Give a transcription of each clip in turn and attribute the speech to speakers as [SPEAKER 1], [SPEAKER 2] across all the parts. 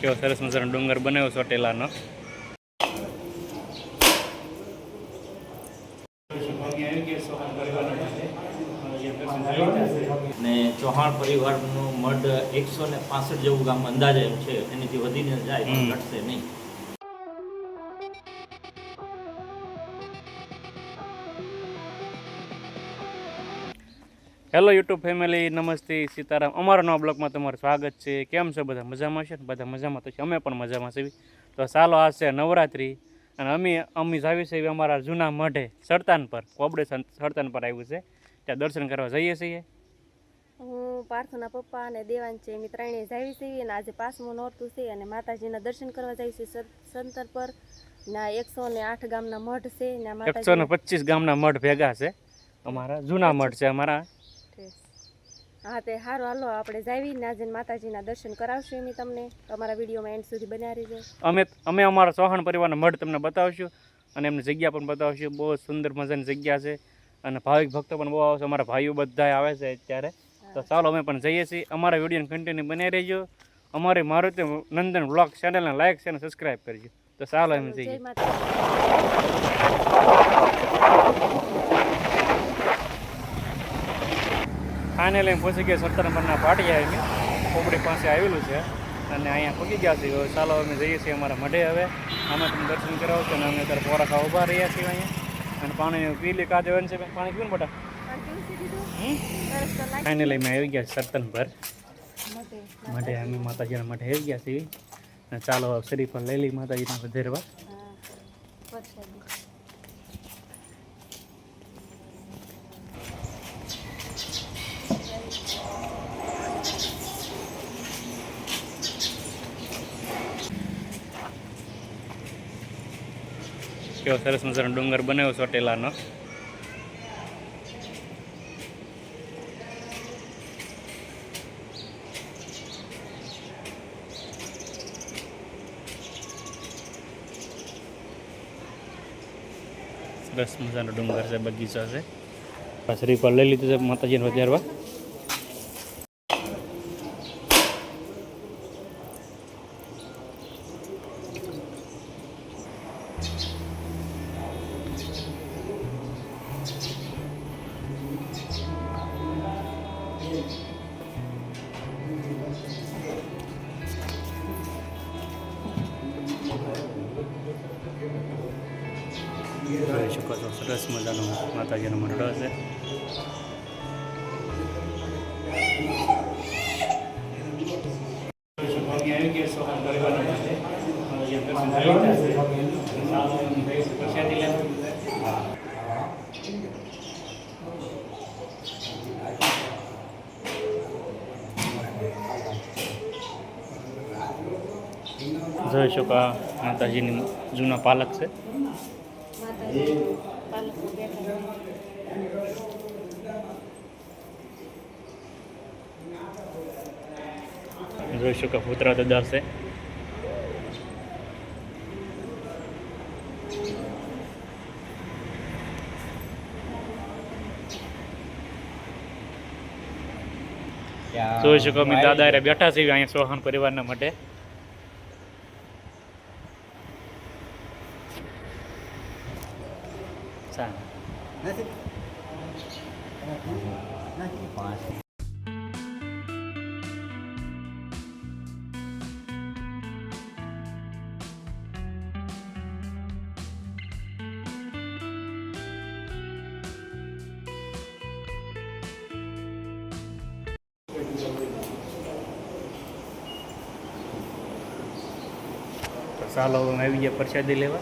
[SPEAKER 1] કેવો સરસ મજાનો ડુંગર બનાવ્યો ચોટેલાનો
[SPEAKER 2] ને ચૌહાણ પરિવારનું મઢ એકસો ને પાસઠ જેવું ગામ અંદાજે છે. એનાથી વધીને જાય ઘટશે નહીં.
[SPEAKER 1] હેલો યુટ્યુબ ફેમિલી નમસ્તે સીતારામ. અમારા નવા બ્લોગમાં તમારું સ્વાગત છે. કેમ છો? બધા મજામાં છે ને? બધા મજામાં તો છે. અમે પણ મજામાં છીએ. તો ચાલો આ છે નવરાત્રિ. અને અમે અમે જાવી છે અમારા જૂના મઢે સરતાન પર. કોબડે સરતાન પર આવ્યું છે. ત્યાં દર્શન કરવા જઈએ છીએ.
[SPEAKER 3] હું પાર્થના પપ્પા અને દેવાન છે. અમે ત્રણેય જાવી છીએ અને આજે પાંચમું નોરતું છે અને માતાજીના દર્શન કરવા જાય છે સંતર પર. ના એકસો ને આઠ ગામના મઢ છે ના
[SPEAKER 1] એકસો ને પચીસ ગામના મઢ ભેગા છે. અમારા જૂના મઢ છે અમારા.
[SPEAKER 3] હા તે સારું હાલો આપણે જાવી. નાજન માતાજીના દર્શન કરાવશું એમ તમને. અમારા વિડીયોમાં એન્ડ સુધી બન્યા રહીજો.
[SPEAKER 1] અમે અમે અમારા ચૌહાણ પરિવારના મઢ તમને બતાવશું અને એમની જગ્યા પણ બતાવશું. બહુ સુંદર મજાની જગ્યા છે અને ભાવિક ભક્તો પણ બહુ આવશે અમારા ભાઈઓ બધા આવે છે અત્યારે. તો ચાલો અમે પણ જઈએ છીએ. અમારા વિડીયોને કન્ટિન્યુ બનાવી રહેજો. અમારી મારુતિ નંદન બ્લોગ ચેનલને લાઈક છે અને સબસ્ક્રાઈબ કરજો. તો ચાલો એમ જઈએ.
[SPEAKER 3] જય
[SPEAKER 1] લઈને પહોંચી ગયા સત્તર નંબરના પાટિયા અમે પોપડી પાસે આવેલું છે. અને અહીંયા પહોંચી ગયા છીએ. ચાલો અમે જઈએ છીએ અમારા મઢે હવે. અમે તમને દર્શન કરાવશું અને અમે અત્યારે પોરાખા ઊભા રહ્યા છીએ અહીંયા. અને પાણી પી લે કાજે છે પાણી પીવું ને બટા?
[SPEAKER 3] છે લાગે.
[SPEAKER 1] ફાઇનલી અમે આવી ગયા સરતન પર. માટે અમે માતાજીના મઢે આવી ગયા છીએ. અને ચાલો શરીફ લઈ લઈ માતાજીના વધેરવા કેવો સરસ મજાનો ડુંગર બનાવ્યો ચોટેલાનો સરસ મજાનો ડુંગર છે બગીચો છે આ શ્રીફળ લઈ લીધું છે માતાજીને વધારવા જોઈ સરસ મજાનો. માતાજીનો મંડળ છે. જોઈ શકો માતાજીની જૂના પાલક છે.
[SPEAKER 3] માતાજી પાલકમાં બેઠા છે.
[SPEAKER 1] જોઈ શકો પુત્ર દાદા છે જોઈ શકો અમે દાદા બેઠા છીએ અહીંયા સોહાન પરિવારના માટે ચાલો હવે આવી ગયા પ્રસાદી લેવા.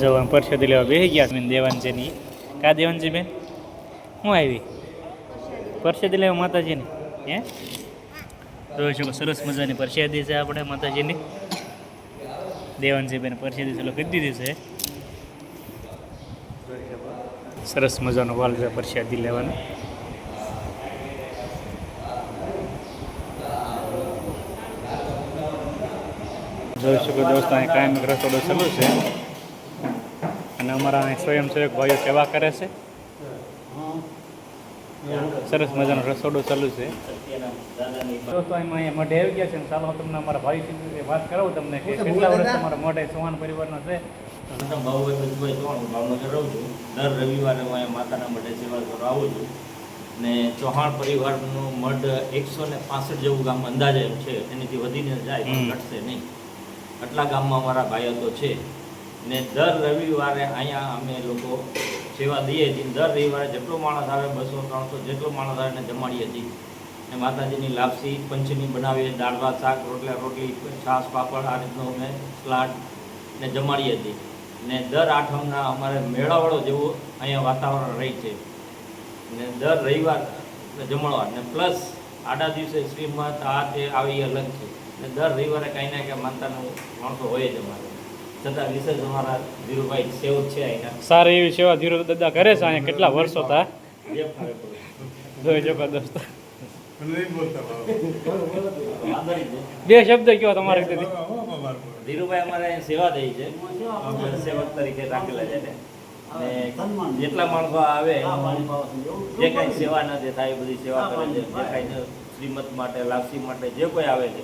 [SPEAKER 1] જવાનું પરસાદી લેવા બેસી ગયા બેન દેવાનજીની કા દેવાનજી બેન? હું આવી. પરસાદી લેવા માતાજીની, હે? જોઈ શકો સરસ મજાની પરસેદી છે આપણે માતાજીની. દેવાનજીભાઈને પરસાદી ચલો કરી દીધી છે? સરસ મજાનો વાલ છે પરસેદી લેવાનો. જોઈ શકો દોસ્તો, અહીં કાયમિક રસોડો ચાલુ છે. અને અમારા અહીં સ્વયંસેવક ભાઈઓ સેવા કરે છે. સરસ મજાનો રસોડો ચાલુ છે. દોસ્તો એમાં અહીંયા મઢે આવી ગયા છે ને ચાલો હું તમને અમારા ભાઈ વાત કરાવું તમને કે કેટલા વર્ષ તમારા મઢે ચૌહાણ પરિવારનો છે?
[SPEAKER 2] ભાવ ભાઈ ચૌહાણ ભાવનગર રહું છું. દર રવિવારે હું અહીંયા માતાના મઢે સેવા કરવા આવું છું. ને ચૌહાણ પરિવારનું મઢ એકસો ને પાસઠ જેવું ગામ અંદાજે છે. એનાથી વધીને જાય ઘટશે નહીં. આટલા ગામમાં અમારા ભાઈઓ તો છે. ને દર રવિવારે અહીંયા અમે લોકો સેવા દઈએ છીએ દર રવિવારે જેટલો માણસ આવે બસો, ત્રણસો જેટલો માણસ આવે એને જમાડીએ છીએ. ને માતાજીની લાપસી, પંચમી બનાવીએ દાળ ભાત શાક, રોટલા, રોટલી, છાશ, પાપડ, આ રીતનું અમે સ્લાટ ને જમાડીએ છીએ. ને દર આઠમના અમારે મેળાવડો જેવું અહીંયા વાતાવરણ રહે છે. ને દર રવિવાર જમણવાર. ને પ્લસ આડા દિવસે શ્રીમત આ તે આવી અલગ છે. ને દર રવિવારે કાંઈ ના કાંઈ માનતાનું માણસો હોય જ અમારે. છતાં વિશેષ અમારા ધીરુભાઈ સેવ છે અહીંના
[SPEAKER 1] સારી એવી સેવા ધીરુ દાદા કરે છે અહીંયા કેટલા વર્ષો
[SPEAKER 2] હતા
[SPEAKER 1] જોઈ દોસ્તો. બે શબ્દ કયો તમારે
[SPEAKER 2] ધીરુભાઈ અમારે સેવા દે છે. સેવક તરીકે રાખેલા છે ને જેટલા માણસો આવે જે કાંઈ સેવા નથી થાય બધી સેવા કરે છે. જે કાંઈ શ્રીમત માટે લાપસી માટે જે કોઈ આવે છે.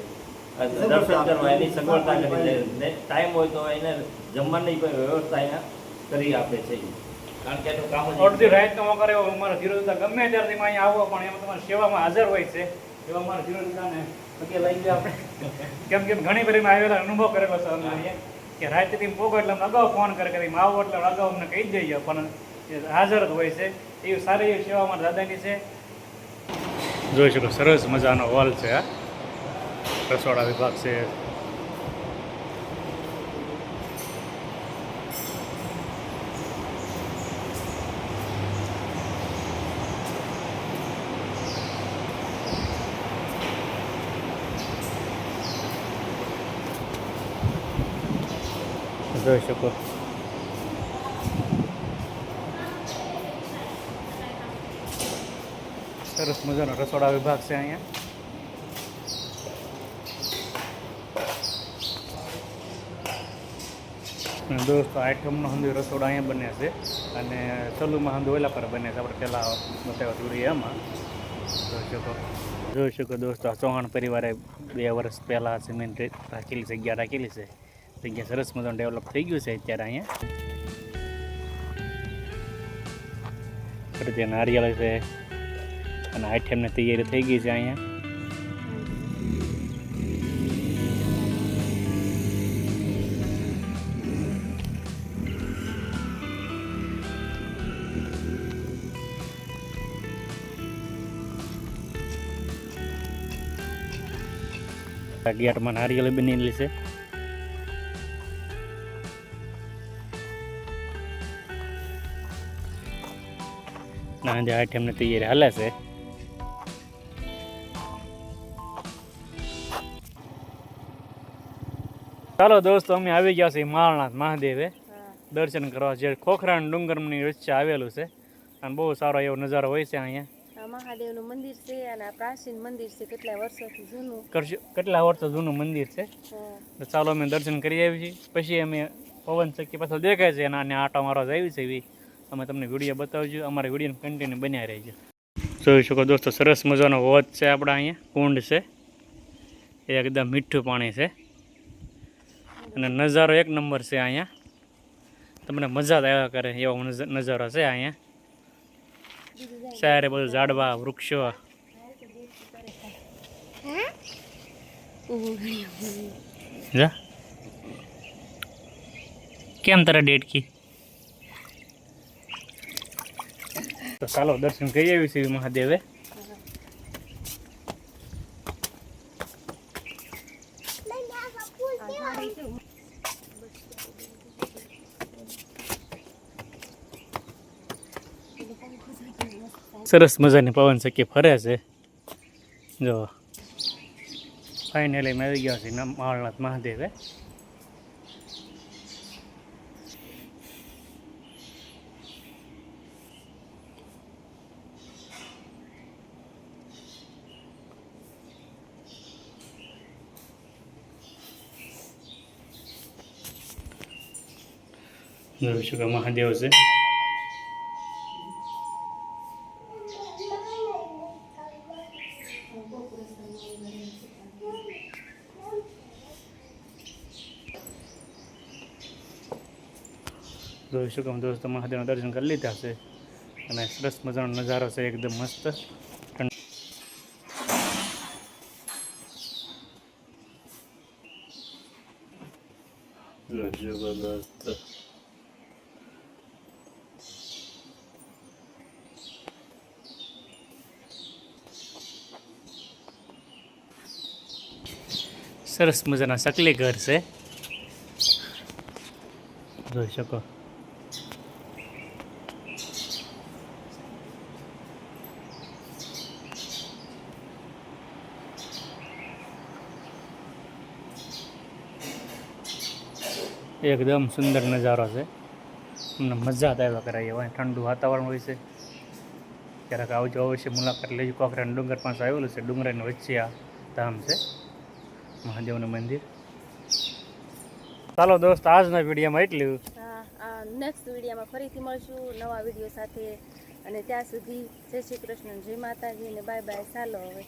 [SPEAKER 2] દર્શન કરવા એની સગવડતા કરી દે ને ટાઈમ હોય તો એને જમવાની કોઈ વ્યવસ્થા અહીંયા કરી આપે છે. કારણ કે એનું કામ
[SPEAKER 1] અડધી રાત નો કરે એવો અમારા ધીરો દાદા ગમે ત્યારથી અહીંયા આવો પણ એમાં તમારી સેવામાં હાજર હોય છે. એવા અમારા ધીરો પગે લઈ ગયા આપણે. કેમ કેમ ઘણી બધી આવેલા અનુભવ કરેલો છે અમે અહીંયા કે રાતથી પોગો એટલે અમને અગાઉ ફોન કરે કે આવો એટલે અગાઉ અમને કહી જ જઈએ પણ હાજર જ હોય છે. એવી સારી એવી સેવામાં દાદાની છે. જોઈ શકો સરસ મજાનો હોલ છે આ. રસોડા વિભાગ છે. જોઈ શકો. સરસ મજાનો રસોડા વિભાગ છે અહીંયા. અને દોસ્તો આઈટમનો હંધી રસોડા અહીંયા બને છે. અને સલુમાં હંધી ઓલા પર બને છે, આપણે પહેલાં બતાવ્યો થોડી એમાં. જોઈ શકો. જોઈ શકો દોસ્તો ચૌહાણ પરિવારે બે વર્ષ પહેલાં સિમેન્ટ રાખેલી જગ્યા રાખેલી છે. જગ્યા સરસ મજાનું ડેવલપ થઈ ગયું છે અત્યારે અહીંયા. ત્યાં નારિયેળ છે, અને આઈટમની તૈયારી થઈ ગઈ છે અહીંયા. ગેટમાં નારિયેળ બનેલી છે. ના જે આઈટમની તૈયારી હાલે છે. ચાલો દોસ્તો, અમે આવી ગયા છીએ માળનાથ મહાદેવે. દર્શન કરવા. જે ખોખરાણ ડુંગરની વચ્ચે આવેલું છે. અને બહુ સારો એવો નજારો હોય છે અહીંયા.
[SPEAKER 3] મહાદેવનું મંદિર છે અને આ પ્રાચીન મંદિર છે કેટલા વર્ષોથી જૂનું.
[SPEAKER 1] કેટલા વર્ષો જૂનું મંદિર છે? તો ચાલો અમે દર્શન કરી આવી છીએ. પછી અમે પવન ચક્કી પાછળ દેખાય છે અને આટો મારો આવી છે એવી અમે તમને વીડિયો બતાવજો અમારા વીડિયો કન્ટિન્યુ બન્યા રહેજો. જોઈ શકો દોસ્તો સરસ મજાનો વોચ છે આપણા અહીંયા. કુંડ છે. એ એકદમ મીઠું પાણી છે. અને નજારો એક નંબર છે અહીંયા. તમને મજા જ આવ્યા કરે એવો નજારો છે અહીંયા. ચારે બધું ઝાડવા વૃક્ષો. કેમ તારા ડેટકી તો ચાલો દર્શન કરી આવી છે મહાદેવે. સરસ મજાની પવન ચક્કી ફરે છે. જો ફાઇનલી મેં આવી ગયા છે માળનાથ મહાદેવે. જોઈ શકો મહાદેવ છે. જોઈ શકો દોસ્તો મહાદેવના દર્શન કરી લીધા છે. અને સરસ મજાનો નજારો છે એકદમ મસ્ત. જબરદસ્ત. સરસ મજાના સકલી ઘર છે. જોઈ શકો. એકદમ સુંદર નજારો છે. અમને મજા જ આવ્યા કરાય હોય ઠંડુ વાતાવરણ હોય છે. ક્યારેક આવજો અવશ્ય મુલાકાત લેજો. કોકરાના ડુંગર પાસે આવેલું છે. ડુંગરની વચ્ચે આ ધામ છે. મહાદેવનું મંદિર. ચાલો દોસ્ત, આજના વિડીયોમાં એટલું.
[SPEAKER 3] નેક્સ્ટ વિડીયોમાં ફરીથી મળશું નવા વીડિયો સાથે. અને ત્યાં સુધી જય શ્રી કૃષ્ણ, જય માતાજી ને બાય બાય ચાલો હવે.